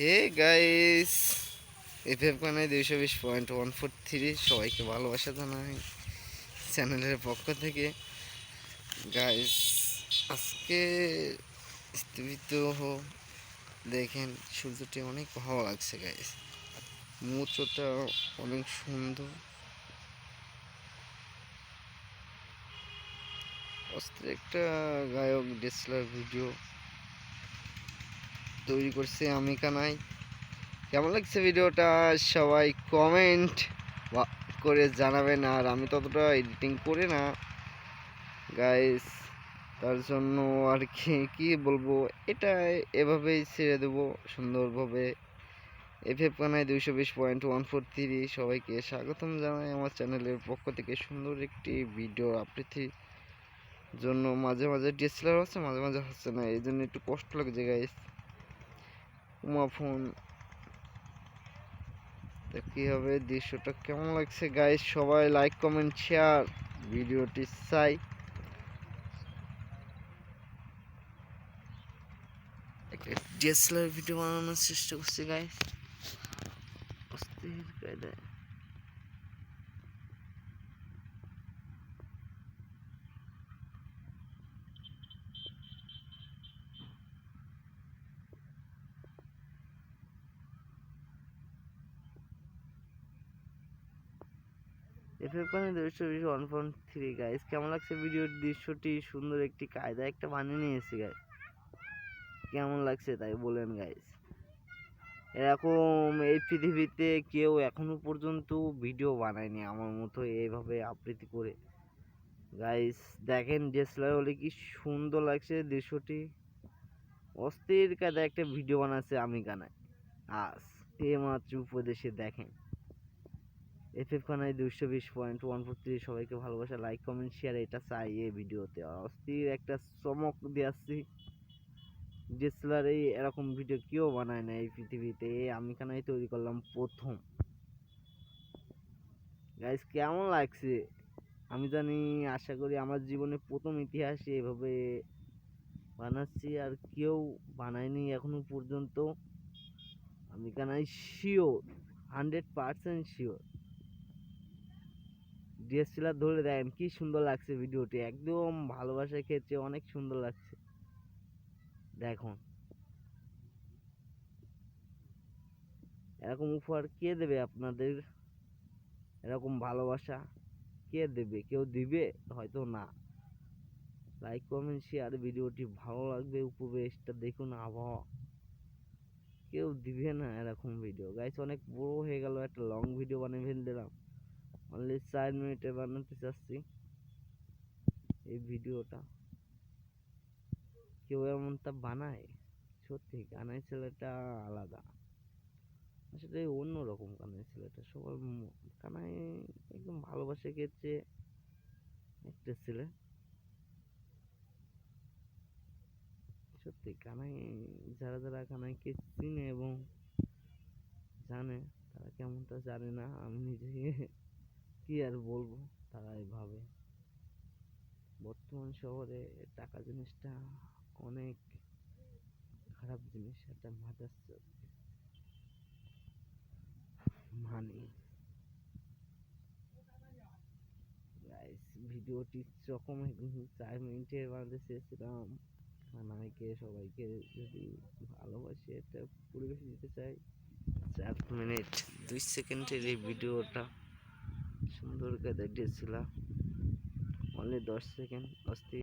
Hey guys FF Kanai দুইশো বিশ point one four three সবাইকে ভালোবাসা জানাই চ্যানেলের পক্ষ থেকে। গাইস আজকে স্থিত দেখেন, সূর্যটি অনেক ভালো লাগছে গাইস মুচোটা অনেক সুন্দর। অস্ত্রে একটা গায়ক ডেসলার ভিডিও তৈরি করছে আমি কানাই। কেমন লাগছে ভিডিওটা? সবাই কমেন্ট করে জানাবেন। আর আমি ততটা এডিটিং করে না। গাইস তার জন্য আর কি কি বলব? এটা এভাবেই ছেড়ে দেবো সুন্দরভাবে। এফ এফ কানায় দুইশো বিশ পয়েন্ট ওয়ান ফোর থ্রি সবাইকে স্বাগতম জানাই আমার চ্যানেলের পক্ষ থেকে। সুন্দর একটি ভিডিও আপডেটের জন্য মাঝে মাঝে ডিএসএলআর হচ্ছে, মাঝে মাঝে হচ্ছে না। এই জন্য একটু কষ্ট লাগছে গাইস উমা ফোন। কি হবে? দৃশ্যটা কেমন লাগছে? গাইস সবাই লাইক কমেন্ট শেয়ার ভিডিওটি চাই। ডিএসএলআর ভিডিও বানানোর চেষ্টা করছি গাইস অস্থির কায়দায় এফএফ কানে দুইশো বিশ ওয়ান পয়েন্ট থ্রি গাইস কেমন লাগছে ভিডিওর দৃশ্যটি? সুন্দর একটি কায়দা, একটা বানিয়ে নিয়েছি গাইস কেমন লাগছে তাই বলেন গাইস এরকম এই পৃথিবীতে কেউ এখনও পর্যন্ত ভিডিও বানায়নি আমার মতো এইভাবে আবৃত্তি করে। গাইস দেখেন ডিএসএলআর হলে কি সুন্দর লাগছে দৃশ্যটি। অস্থির কায়দা একটা ভিডিও বানাচ্ছে আমি গানায় আস এ মাত্র উপদেশে দেখেন। এফএফ খানায় দুইশো বিশ পয়েন্ট, ওয়ান ফোর থ্রি, সবাইকে ভালোবাসা লাইক কমেন্ট শেয়ার এটা চাই এই ভিডিওতে। অস্থির একটা চমক দিয়ে আসছি। ডিএসএলআর এই এরকম ভিডিও কেউ বানায় না এই পৃথিবীতে আমি খানায় তৈরি করলাম প্রথম। গাইস কেমন লাগছে? আমি জানি, আশা করি আমার জীবনে প্রথম ইতিহাসে এভাবে বানাচ্ছি, আর কেউ বানায়নি এখনও পর্যন্ত। আমি Kanai sure hundred percent sure DSLR ধরে দেখেন কি সুন্দর লাগছে ভিডিওটি। একদম ভালোবাসার ক্ষেত্রে অনেক সুন্দর লাগছে। দেখুন। এরকম উপহার কে দেবে আপনাদের? এরকম ভালোবাসা কে দেবে? কেউ দিবে? হয়তো না। লাইক কমেন্ট শেয়ার ভিডিওটি ভালো লাগবে, উপবেশটা দেখুন আবহাওয়া। কেউ দিবে না এরকম ভিডিও গাইস অনেক বড় হয়ে গেল, একটা লং ভিডিও বানিয়ে ফেল দিলাম। অনলি চার মিনিটে বানাতে চাচ্ছি এই ভিডিওটা। কেউ এমনটা বানায়? সত্যি কানাই ছেলেটা আলাদা। আসলে অন্যরকম কানাই ছেলেটা, সবার কানাই একদম ভালোবাসে গেছে একটা ছেলে। সত্যি কানাই যারা যারা কানাইকে চিনে এবং জানে, তারা কেমনটা জানে না, আমি নিজে কি আর বলব তারাই ভাবে বর্তমান শহরে টাকা জিনিসটা অনেক খারাপ জিনিস, একটা মাদার মানি ভিডিওটি যখন চার মিনিটের বানাতে চেয়েছিলাম কানাইকে সবাইকে যদি ভালোবাসে একটা পরিবেশ দিতে চাই, চার মিনিট, দুই সেকেন্ডের এই ভিডিওটা। সুন্দর করে দিয়েছিলাম অনলি দশ সেকেন্ড অস্থির।